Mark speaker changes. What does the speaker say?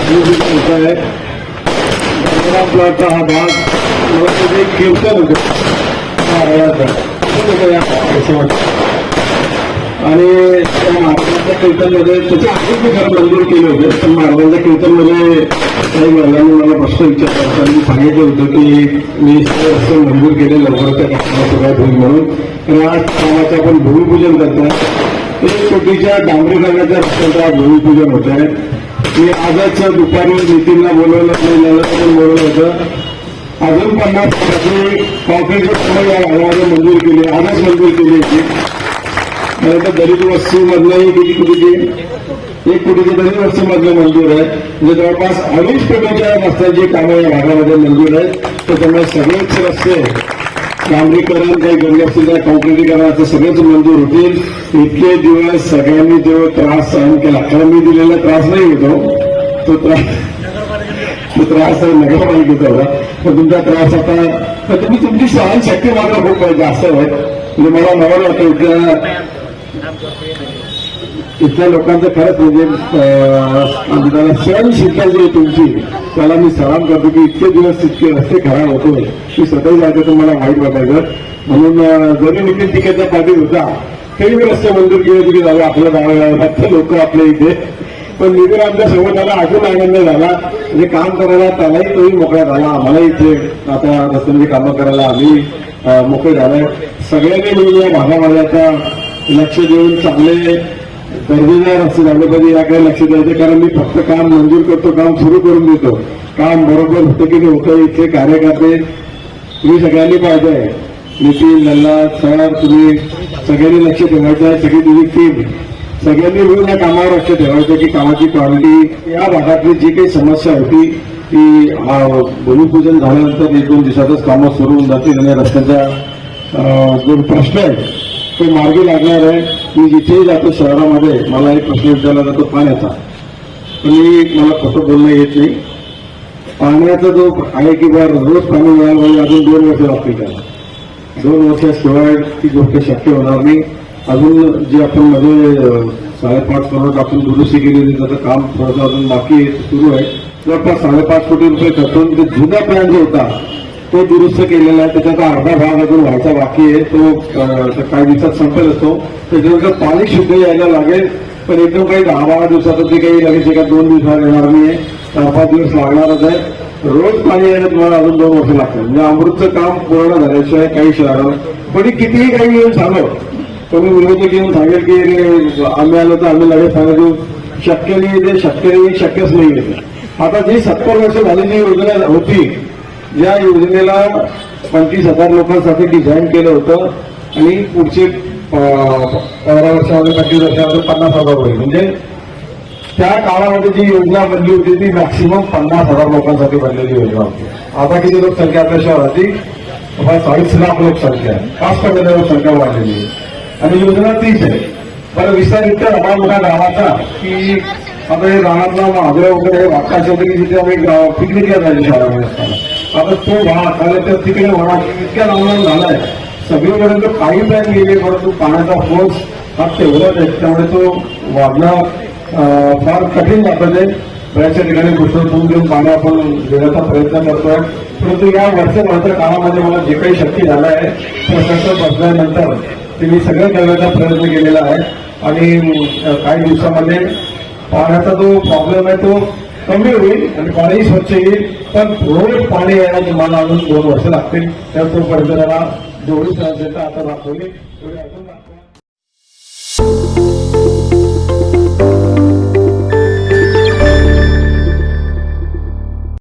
Speaker 1: मोठा आहे गंगाराम प्लॉटचा हा भाग मला त्याचे एक कीर्तन असं वाटतं आणि त्या महाराजांच्या कीर्तनमध्ये त्याचे आधी मी खरं मंजूर केले होते पण महाराजांच्या कीर्तनमध्ये काही महिलांनी मला प्रश्न विचारला होता मी सांगितलं होतं की मी सगळे मंजूर केले लवकरच्या कामाला सुरुवात होईल म्हणून. आणि आज कामाचं आपण भूमिपूजन करतो एक कोटीच्या डांबरीकरणाच्या रस्त्याचं भूमिपूजन होत आहे मी आजच दुपारी नितीनला बोलवलं नाही पण बोलवलं होतं. अजून पन्नास कोटी कॉन्क्रीटची या मंजूर केली आजच मंजूर केली होती. नाही तर दलित वस्ती मधलंही किती कोटीची एक कोटीची दलित वस्ती मधलं मंजूर आहे. म्हणजे जवळपास अडीच कोटीच्या रस्त्याची कामं या भागामध्ये मंजूर आहेत. त्याच्यामुळे सगळेच रस्ते डांबरीकरण काही गरज सुद्धा त्या कॉन्क्रिटीकरणाचे सगळेच मंजूर होतील. इतके दिवस सगळ्यांनी जेव्हा त्रास सहन केला खरं मी दिलेला त्रास नाही होतो. तो त्रास तो त्रास नगरपालिकेचा होता. पण तुमचा त्रास आता तर तुम्ही तुमची सहनशक्ती मात्र खूप जास्त आहे. म्हणजे मला मला वाटतं इथल्या लोकांचं खरंच म्हणजे त्याला सहनशीलता जी आहे तुमची त्याला मी सलाम करतो की इतके दिवस इतके रस्ते खराब होते की स्वतःही जायचं तर मला वाईट वाटायचं म्हणून जरी नितीन टिकेचा पाटील होता तरी मी रस्ते मंजूर केले तिकडे जाऊ आपलं जावं लोक आपल्या इथे. पण नितीन आमच्यासोबत आला अजून आनंद झाला म्हणजे काम करायला त्यालाही तोही मोकळा झाला आम्हाला इथे आता रस्त्यांची कामं करायला आम्ही मोकळे झालोय. सगळ्यांनी मिळून या भागामध्ये आता लक्ष देऊन चांगले दर्जेदार रस्ते झाले पाहिजे याकडे लक्ष द्यायचं? कारण मी फक्त काम मंजूर करतो काम सुरू करून देतो. काम बरोबर होतं की नाही होतं इथले कार्यकर्ते तुम्ही सगळ्यांनी पाहिजे नितीन लल्ला सर तुम्ही सगळ्यांनी लक्ष ठेवायचं आहे सगळी तुझी टीम सगळ्यांनी मिळून या कामावर लक्ष ठेवायचं की कामाची क्वालिटी या भागातली जी काही समस्या होती ती भूमिपूजन झाल्यानंतर एक दोन दिवसातच कामं सुरू होऊन जातील आणि रस्त्याचा अं, जो प्रश्न आहे ते मार्गी लागणार आहे. मी जिथेही जातो शहरामध्ये मला एक प्रश्न विचारला जातो पाण्याचा. पण मी मला खोटं बोलणं येत नाही. पाण्याचा जो आहे की बा रोज पाणी मिळायला पाहिजे अजून दोन वर्ष लागतील त्याला दोन वर्षाशिवाय ती गोष्ट शक्य होणार नाही. अजून जे आपण मध्ये साडेपाच करोड आपण दुरुस्ती केली होती त्याचं काम थोडंसं अजून बाकी आहे, सुरू आहे. जवळपास साडेपाच कोटी रुपये खर्चून ते जुना प्लॅन जो होता तो दुरुस्त केलेला आहे. त्याच्याचा अर्धा भाग अजून व्हायचा बाकी आहे. तो काही दिवसात संपेल असतो. त्याच्यानंतर पाणी शुद्ध यायला लागेल. पण एकदम काही दहा बारा दिवसात ते काही लगेच एका दोन दिवसात येणार नाहीये चार पाच दिवस लागणारच आहे. रोज पाणी यायला तुम्हाला अजून दोन वर्ष लागतात म्हणजे अमृतचं काम पूर्ण झाल्याशिवाय काही शहरावर पण कितीही काही येऊन सांगो कोणी विरोधक येऊन सांगेल की आम्ही आलो तर आम्ही लगेच सांगायचो शक्य नाही ते शक्य नाही शक्यच नाही आता जी सत्तर वर्ष झाली जी योजना होती या योजनेला पंचवीस हजार लोकांसाठी डिझाईन केलं होतं आणि पुढचे पंधरा वर्षामध्ये पंचवीस वर्षामध्ये पन्नास हजार होईल. म्हणजे त्या काळामध्ये जी योजना बनली होती ती मॅक्सिमम पन्नास हजार लोकांसाठी बनलेली योजना होती. आता किती लोकसंख्या आपल्या शहराची? चाळीस लाख लोकसंख्या पाच टक्के लोकसंख्या वाढलेली आहे. आणि योजना तीच आहे. बरं विस्तारित इतका मोठ्या गावाचा की आता हे रानातला महादेव वगैरे हे होते की आम्ही पिकनिकला जायचे शहरामध्ये असताना आता तो भाग आला तर तिकडे म्हणा इतक्या लांब झालाय. सगळीपर्यंत काही प्लॅन गेले परंतु पाण्याचा फोर्स हा तेवढाच आहे. त्यामुळे तो वाढणं फार कठीण जातात बऱ्याचशा ठिकाणी घुसळून देऊन पाणी आपण देण्याचा प्रयत्न करतोय. परंतु या वर्ष मात्र काळामध्ये मला जे काही शक्य झालं आहे प्रशासन बसल्यानंतर ते मी सगळं करण्याचा प्रयत्न केलेला आहे. आणि काही दिवसामध्ये पाण्याचा जो प्रॉब्लेम आहे तो कमी होईल आणि पाणी स्वच्छ येईल. पण रोज पाणी यायला तुम्हाला अजून दोन वर्ष लागतील. त्या तोपर्यंत त्याला जेवढी सहजता आता दाखवली तेवढी अजून